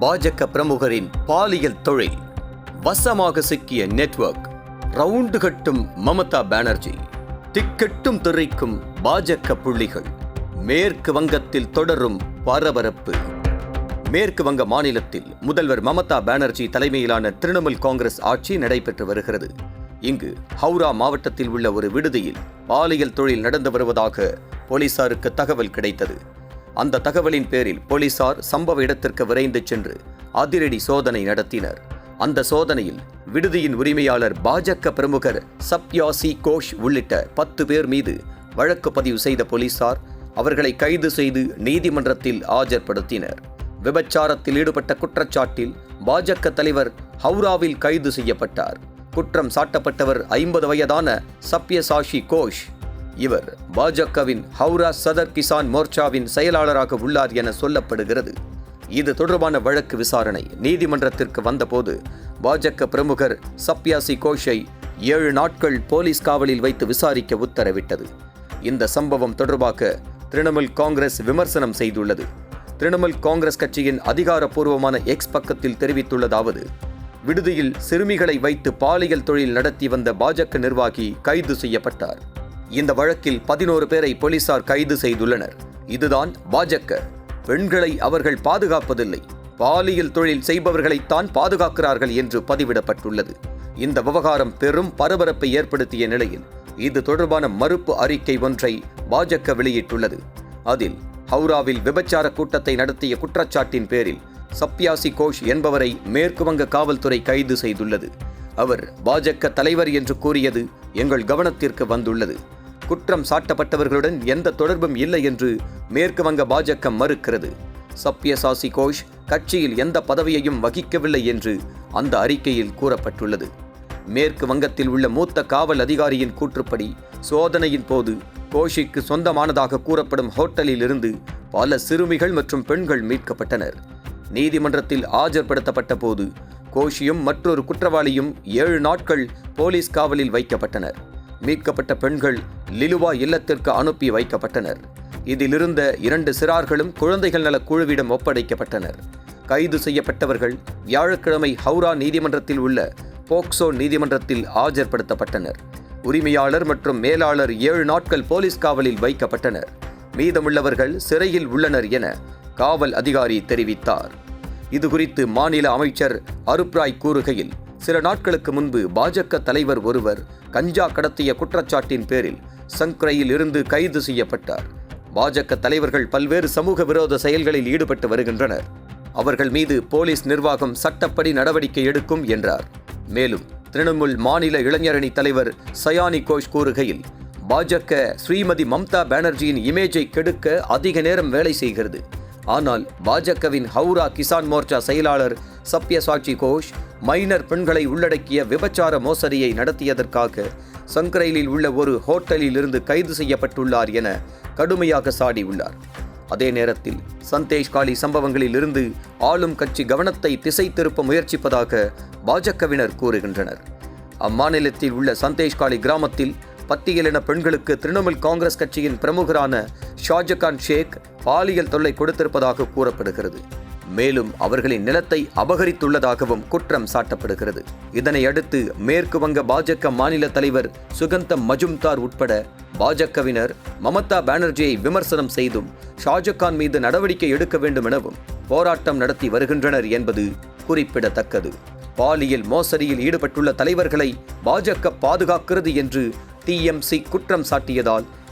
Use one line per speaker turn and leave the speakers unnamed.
பாஜக பிரமுகரின் பாலியல் தொழில். வசமாக சிக்கிய நெட்வொர்க். ரவுண்டு கட்டும் மமதா பானர்ஜி. திக்கெட்டும் திரைக்கும் பாஜக புள்ளிகள். மேற்கு வங்கத்தில் தொடரும் பரபரப்பு. மேற்கு வங்க மாநிலத்தில் முதல்வர் மமதா பானர்ஜி தலைமையிலான திரிணாமுல் காங்கிரஸ் ஆட்சி நடைபெற்று வருகிறது. இங்கு ஹவுரா மாவட்டத்தில் உள்ள ஒரு விடுதியில் பாலியல் தொழில் நடந்து வருவதாக போலீசாருக்கு தகவல் கிடைத்தது. அந்த தகவலின் பேரில் போலீசார் சம்பவ இடத்திற்கு விரைந்து சென்று அதிரடி சோதனை நடத்தினர். அந்த சோதனையில் விடுதியின் உரிமையாளர் பாஜக பிரமுகர் சப்யாசி கோஷ் உள்ளிட்ட பத்து பேர் மீது வழக்கு பதிவு செய்த போலீசார் அவர்களை கைது செய்து நீதிமன்றத்தில் ஆஜர்படுத்தினர். விபச்சாரத்தில் ஈடுபட்ட குற்றச்சாட்டில் பாஜக தலைவர் ஹவுராவில் கைது செய்யப்பட்டார். குற்றம் சாட்டப்பட்டவர் ஐம்பது வயதான சப்யசாஷி கோஷ் இவர் பாஜகவின் ஹவுரா சதர் கிசான் மோர்ச்சாவின் செயலாளராக உள்ளார் என சொல்லப்படுகிறது. இது தொடர்பான வழக்கு விசாரணை நீதிமன்றத்திற்கு வந்தபோது பாஜக பிரமுகர் சப்யாசி கோஷை ஏழு நாட்கள் போலீஸ் காவலில் வைத்து விசாரிக்க உத்தரவிட்டது. இந்த சம்பவம் தொடர்பாக திரிணாமுல் காங்கிரஸ் விமர்சனம் செய்துள்ளது. திரிணாமுல் காங்கிரஸ் கட்சியின் அதிகாரப்பூர்வமான எக்ஸ் பக்கத்தில் தெரிவித்துள்ளதாவது விடுதியில் சிறுமிகளை வைத்து பாலியல் தொழில் நடத்தி வந்த பாஜக நிர்வாகி கைது செய்யப்பட்டார். இந்த வழக்கில் பதினோரு பேரை போலீசார் கைது செய்துள்ளனர். இதுதான் பாஜக. பெண்களை அவர்கள் பாதுகாப்பதில்லை. பாலியல் தொழில் செய்பவர்களைத்தான் பாதுகாக்கிறார்கள் என்று பதிவிடப்பட்டுள்ளது. இந்த விவகாரம் பெரும் பரபரப்பை ஏற்படுத்திய நிலையில் இது தொடர்பான மறுப்பு அறிக்கை ஒன்றை பாஜக வெளியிட்டுள்ளது. அதில் ஹவுராவில் விபச்சார கூட்டத்தை நடத்திய குற்றச்சாட்டின் பேரில் சப்யாசி கோஷ் என்பவரை மேற்குவங்க காவல்துறை கைது செய்துள்ளது. அவர் பாஜக தலைவர் என்று கூறியது எங்கள் கவனத்திற்கு வந்துள்ளது. குற்றம் சாட்டப்பட்டவர்களுடன் எந்த தொடர்பும் இல்லை என்று மேற்கு வங்க பாஜக மறுக்கிறது. சப்யசாசி கோஷ் கட்சியில் எந்த பதவியையும் வகிக்கவில்லை என்று அந்த அறிக்கையில் கூறப்பட்டுள்ளது. மேற்கு வங்கத்தில் உள்ள மூத்த காவல் அதிகாரியின் கூற்றுப்படி சோதனையின் போது கோஷிக்கு சொந்தமானதாக கூறப்படும் ஹோட்டலில் இருந்து பல சிறுமிகள் மற்றும் பெண்கள் மீட்கப்பட்டனர். நீதிமன்றத்தில் ஆஜர்படுத்தப்பட்ட போது கோஷியும் மற்றொரு குற்றவாளியும் ஏழு நாட்கள் போலீஸ் காவலில் வைக்கப்பட்டனர். மீட்கப்பட்ட பெண்கள் லிலுவா இல்லத்திற்கு அனுப்பி வைக்கப்பட்டனர். இதிலிருந்த இரண்டு சிறார்களும் குழந்தைகள் நல குழுவிடம் ஒப்படைக்கப்பட்டனர். கைது செய்யப்பட்டவர்கள் வியாழக்கிழமை ஹவுரா நீதிமன்றத்தில் உள்ள போக்சோ நீதிமன்றத்தில் ஆஜர்படுத்தப்பட்டனர். உரிமையாளர் மற்றும் மேலாளர் ஏழு நாட்கள் போலீஸ் காவலில் வைக்கப்பட்டனர். மீதமுள்ளவர்கள் சிறையில் உள்ளனர் என காவல் அதிகாரி தெரிவித்தார். இதுகுறித்து மாநில அமைச்சர் அருப்ராய் கூறுகையில் சில நாட்களுக்கு முன்பு பாஜக தலைவர் ஒருவர் கஞ்சா கடத்திய குற்றச்சாட்டின் பேரில் சங்க்ரையில் இருந்து கைது செய்யப்பட்டார். பாஜக தலைவர்கள் பல்வேறு சமூக விரோத செயல்களில் ஈடுபட்டு வருகின்றனர். அவர்கள் மீது போலீஸ் நிர்வாகம் சட்டப்படி நடவடிக்கை எடுக்கும் என்றார். மேலும் திரிணாமுல் மாநில இளைஞரணி தலைவர் சயானி கோஷ் கூறுகையில் பாஜக ஸ்ரீமதி மம்தா பானர்ஜியின் இமேஜை கெடுக்க அதிக நேரம் வேலை செய்கிறது. ஆனால் பாஜகவின் ஹவுரா கிசான் மோர்ச்சா செயலாளர் சப்யசாட்சி கோஷ் மைனர் பெண்களை உள்ளடக்கிய விபச்சார மோசடியை நடத்தியதற்காக சங்கரைலில் உள்ள ஒரு ஹோட்டலில் இருந்து கைது செய்யப்பட்டுள்ளார் என கடுமையாக சாடியுள்ளார். அதே நேரத்தில் சந்தேஷ் காலி சம்பவங்களில் இருந்து ஆளும் கட்சி கவனத்தை திசை திருப்ப முயற்சிப்பதாக பாஜகவினர் கூறுகின்றனர். அம்மாநிலத்தில் உள்ள சந்தேஷ் காலி கிராமத்தில் பட்டியலின பெண்களுக்கு திரிணாமுல் காங்கிரஸ் கட்சியின் பிரமுகரான ஷாஜகான் ஷேக் பாலியல் தொல்லை கொடுத்திருப்பதாக கூறப்படுகிறது. மேலும் அவர்களின் நிலத்தை அபகரித்துள்ளதாகவும் குற்றம் சாட்டப்படுகிறது. இதனை அடுத்து மேற்கு வங்க பாஜக மாநில தலைவர் சுகந்தம் மஜும்தார் உட்பட பாஜகவினர் மமதா பானர்ஜியை விமர்சனம் செய்தும் ஷாஜகான் மீது நடவடிக்கை எடுக்க வேண்டும் எனவும் போராட்டம் நடத்தி வருகின்றனர் என்பது குறிப்பிடத்தக்கது. பாலியல் மோசடியில் ஈடுபட்டுள்ள தலைவர்களை பாஜக பாதுகாக்கிறது என்று டிஎம்சி குற்றம் சாட்டியதால்